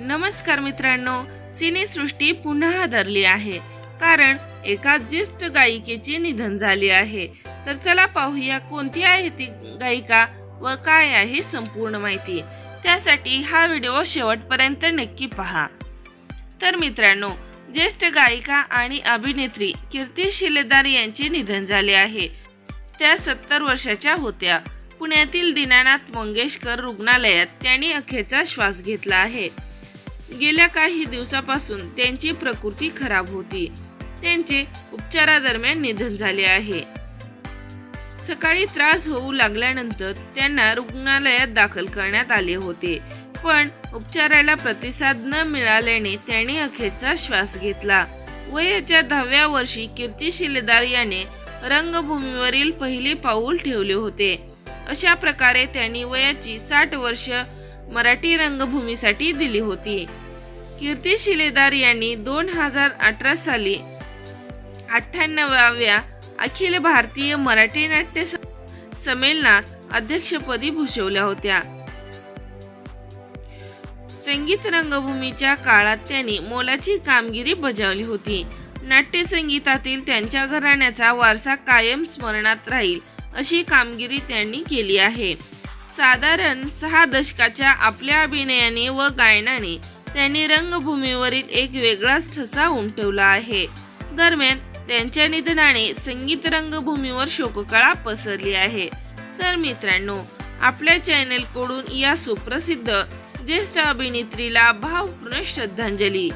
नमस्कार मित्रांनो सिनेसृष्टी पुन्हा हादरली आहे. कारण एका ज्येष्ठ गायिकेचे निधन झाले आहे. तर चला पाहूया कोणती आहे ती गायिका व काय आहे संपूर्ण माहिती. त्यासाठी हा व्हिडिओ शेवटपर्यंत नक्की पहा. तर मित्रांनो ज्येष्ठ गायिका आणि अभिनेत्री कीर्ती शिलेदार यांचे निधन झाले आहे. त्या सत्तर वर्षाच्या होत्या. पुण्यातील दीनानाथ मंगेशकर रुग्णालयात त्यांनी अखेरचा श्वास घेतला आहे. गेल्या काही दिवसापासून त्यांची प्रकृती खराब होती. त्यांचे उपचारादरम्यान निधन झाले आहे. सकाळी त्रास होऊ लागल्यानंतर त्यांना रुग्णालयात दाखल करण्यात आले होते. पण उपचाराला प्रतिसाद न मिळाल्याने त्यांनी अखेरचा श्वास घेतला. वयाच्या दहाव्या वर्षी कीर्ती शिलेदार याने रंगभूमीवरील पहिले पाऊल ठेवले होते. अशा प्रकारे त्यांनी वयाची साठ वर्ष मराठी रंगभूमीसाठी दिली होती. कीर्ती शिलेदार यांनी दोन हजार अठरा साली अठ्ठ्याण्णवाव्या अखिल भारतीय मराठी नाट्य स- संमेलनात अध्यक्षपदी भूषवल्या होत्या. संगीत रंगभूमीच्या काळात त्यांनी मोलाची कामगिरी बजावली होती. नाट्यसंगीतातील त्यांच्या घराण्याचा वारसा कायम स्मरणात राहील अशी कामगिरी त्यांनी केली आहे. साधारण सहा दशकाच्या आपल्या अभिनयाने व गायनाने त्यांनी रंगभूमीवरील एक वेगळाच ठसा उमटवला आहे. दरम्यान त्यांच्या निधनाने संगीत रंगभूमीवर शोककळा पसरली आहे. तर मित्रांनो आपल्या चॅनेलकडून या सुप्रसिद्ध ज्येष्ठ अभिनेत्रीला भावपूर्ण श्रद्धांजली.